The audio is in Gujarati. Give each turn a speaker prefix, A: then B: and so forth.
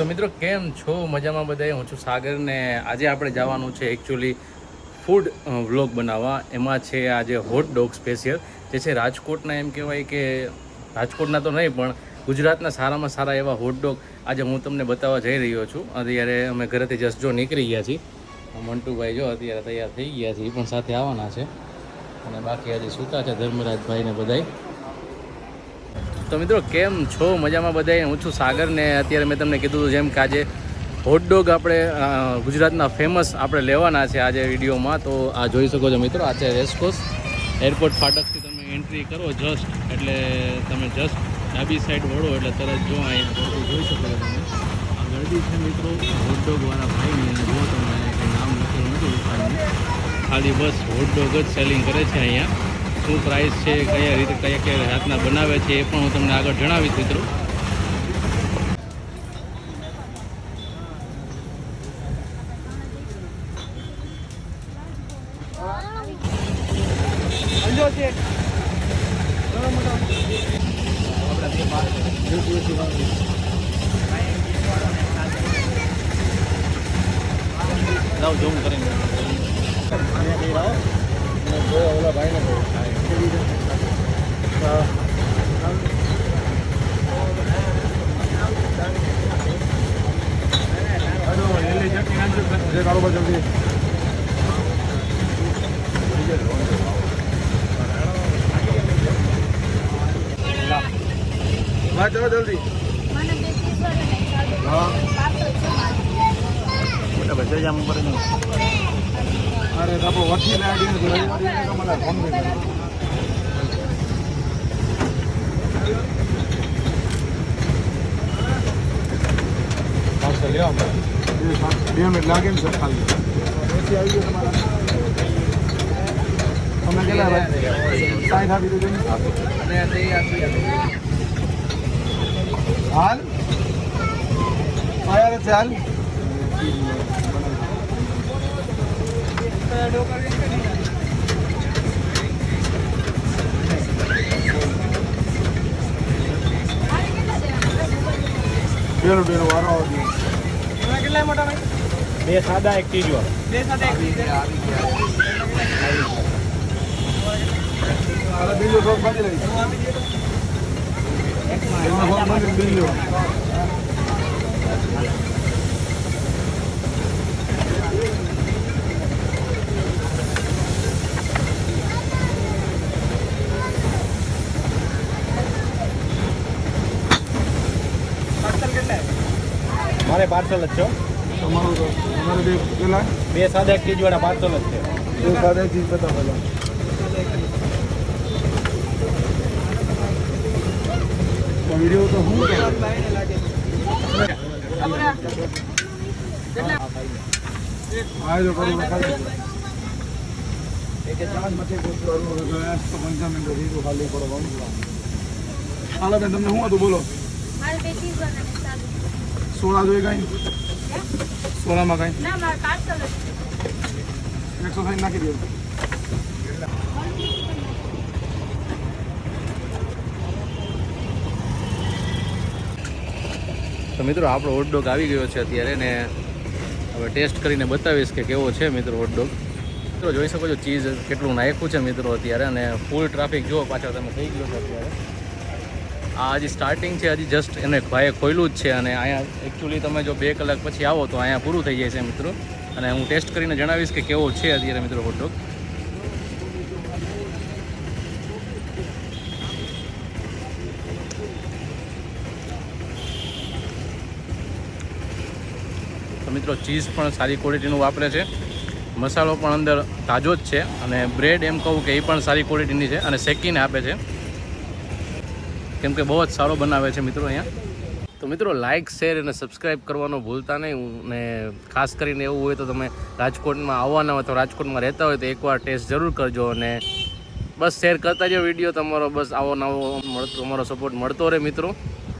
A: તો મિત્રો, કેમ છો? મજામાં બધાએ હું છું સાગર ને આજે આપણે જવાનું છે એકચ્યુઅલી ફૂડ વ્લોગ બનાવવા. એમાં છે આજે હોટ ડોગ સ્પેશિયલ જે છે રાજકોટના એમ કહેવાય કે રાજકોટના તો નહીં, પણ ગુજરાતના સારામાં સારા એવા હોટ ડોગ આજે હું તમને બતાવવા જઈ રહ્યો છું. અત્યારે અમે ઘરેથી જસ્ટ જો નીકળી ગયા છીએ. મંટુભાઈ જો અત્યારે તૈયાર થઈ ગયા છે એ પણ સાથે આવવાના છે. અને બાકી આજે સૂતા છે ધર્મરાજભાઈ ને બધાય. તો મિત્રો, કેમ છો? મજામાં બધાય? હું છું સાગર ને અત્યારે મેં તમને કીધું હતું જેમ કે આજે હોટડોગ આપણે ગુજરાતના ફેમસ આપણે લેવાના છે આજે વિડીયોમાં. તો આ જોઈ શકો છો મિત્રો, આ છે રેસકોસ એરપોર્ટ ફાટકથી તમે એન્ટ્રી કરો જસ્ટ એટલે તમે જસ્ટ ડાબી સાઈડ વળો, એટલે તરત જો અહીંયા જોઈ શકો છો તમે. આ ગરદી છે મિત્રો હોટડોગવાળા ભાઈની જો તમે નામ લખેલું નથી ખાલી બસ હોટડોગ જ સેલિંગ કરે છે અહીંયા. શું પ્રાઇસ છે, કયા રીતે, કયા કયા જાતના બનાવે છે, એ પણ હું તમને આગળ જણાવીશ મિત્રો. લાવ ઝૂમ કરીને. ઓલા ભાઈને
B: જલ્દી
C: મને બે જલ્દી હા. પાર્સલ છે હા
B: મોટા આપણો જામ લાગી ને ફોન કર્યો
A: પાર્સલ લ્યો આપણે
B: બે મિનિટ લાગે ને સર ખાલી. તમે કેટલા ભાઈ સાઠ આપી દેજો ને. હાલ? બેનો બેનો વારો
A: બે સાદા એક ચીજ
B: બીજો શોખ બાંધી લઈશ. એનો શોખ બાંધી બીજો.
A: મારે પાર્સલ જ છો.
B: તમારું તમારે બે
A: બે સાદા એક ચીજ વાળા પાર્સલ જ છે.
B: બે સાદા ચીજ બતા પેલા તો વીડિયો તો હું કરું? હા જો કરું ખાલી પડો હાલો બેન તમને શું હતું? બોલો.
C: મારે બે પીસ અને સાદું.
B: સોળા જોઈએ કઈ? સોળામાં કાંઈ. એકસો સાઈઠ નાખી દો
A: તો મિત્રો આપણો હોટડોગ આવી ગયો છે અત્યારે ને હવે ટેસ્ટ કરીને બતાવીશ કે કેવો છે મિત્રો હોટડોગ મિત્રો જોઈ શકો છો ચીઝ કેટલું નાખ્યું છે મિત્રો અત્યારે અને ફૂલ ટ્રાફિક જુઓ પાછળ તમે થઈ ગયો છે અત્યારે આ હજી સ્ટાર્ટિંગ છે, હજી જસ્ટ એને ભાઈએ ખોલ્યું જ છે અને અહીંયા એકચ્યુઅલી તમે જો બે કલાક પછી આવો તો અહીંયા પૂરું થઈ જાય છે મિત્રો. અને હું ટેસ્ટ કરીને જણાવીશ કે કેવો છે અત્યારે મિત્રો હોટડોગ તો મિત્રો ચીઝ પણ સારી ક્વોલિટીનું વાપરે છે. મસાલો પણ અંદર તાજો જ છે અને બ્રેડ એમ કહું કે એ પણ સારી ક્વોલિટીની છે અને શેકીને આપે છે. કેમ કે બહુ જ સારો બનાવે છે મિત્રો અહીંયા. તો મિત્રો લાઇક શેર અને સબસ્ક્રાઈબ કરવાનું ભૂલતા નહીં. ને ખાસ કરીને એવું હોય તો તમે રાજકોટમાં આવવાના હોય તો રાજકોટમાં રહેતા હોય તો એકવાર ટેસ્ટ જરૂર કરજો અને બસ શેર કરતા જ વીડિયો તમારો. બસ આવો નવો મળતો, તમારો સપોર્ટ મળતો રહે મિત્રો.